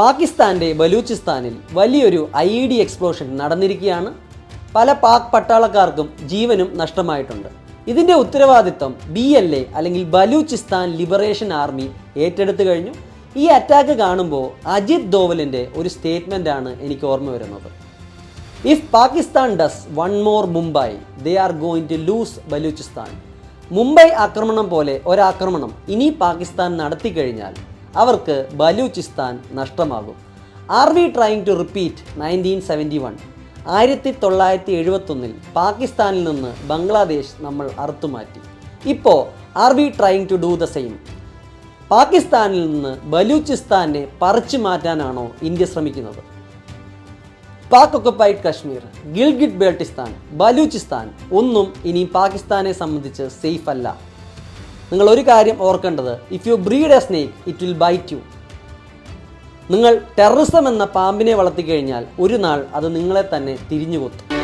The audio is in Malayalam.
പാകിസ്ഥാന്റെ ബലൂചിസ്ഥാനിൽ വലിയൊരു ഐ ഇ ഡി എക്സ്പ്ലോഷൻ നടന്നിരിക്കുകയാണ്. പല പാക് പട്ടാളക്കാർക്കും ജീവനും നഷ്ടമായിട്ടുണ്ട്. ഇതിന്റെ ഉത്തരവാദിത്വം ബി എൽ എ അല്ലെങ്കിൽ ബലൂചിസ്ഥാൻ ലിബറേഷൻ ആർമി ഏറ്റെടുത്തു കഴിഞ്ഞു. ഈ അറ്റാക്ക് കാണുമ്പോൾ അജിത് ദോവലിന്റെ ഒരു സ്റ്റേറ്റ്മെന്റ് ആണ് എനിക്ക് ഓർമ്മ വരുന്നത്. If Pakistan does one more Mumbai they are going to lose Balochistan. Mumbai ആക്രമണം പോലെ ഒരാക്രമണം ഇനി പാകിസ്ഥാൻ നടത്തി കഴിഞ്ഞാൽ അവർക്ക് ബലൂചിസ്ഥാൻ നഷ്ടമാകും. Are we trying to repeat nineteen seventy one. ആയിരത്തി തൊള്ളായിരത്തി എഴുപത്തൊന്നിൽ പാകിസ്ഥാനിൽ നിന്ന് ബംഗ്ലാദേശ് നമ്മൾ അറുത്തുമാറ്റി. ഇപ്പോൾ are we trying to do the same. പാകിസ്ഥാനിൽ നിന്ന് ബലൂചിസ്ഥാനെ പറിച്ചു മാറ്റാനാണോ ഇന്ത്യ ശ്രമിക്കുന്നത്? പാക് ഒക്കപ്പൈഡ് കശ്മീർ ഗിൽഗിറ്റ് ബേൾട്ടിസ്ഥാൻ ബലൂചിസ്ഥാൻ ഒന്നും ഇനി പാകിസ്ഥാനെ സംബന്ധിച്ച് സേഫ് അല്ല. നിങ്ങൾ ഒരു കാര്യം ഓർക്കേണ്ടത്. If you breed a snake it will bite you നിങ്ങൾ ടെററിസം എന്ന പാമ്പിനെ വളർത്തിക്കഴിഞ്ഞാൽ ഒരു നാൾ അത് നിങ്ങളെ തന്നെ തിരിഞ്ഞു കൊത്തും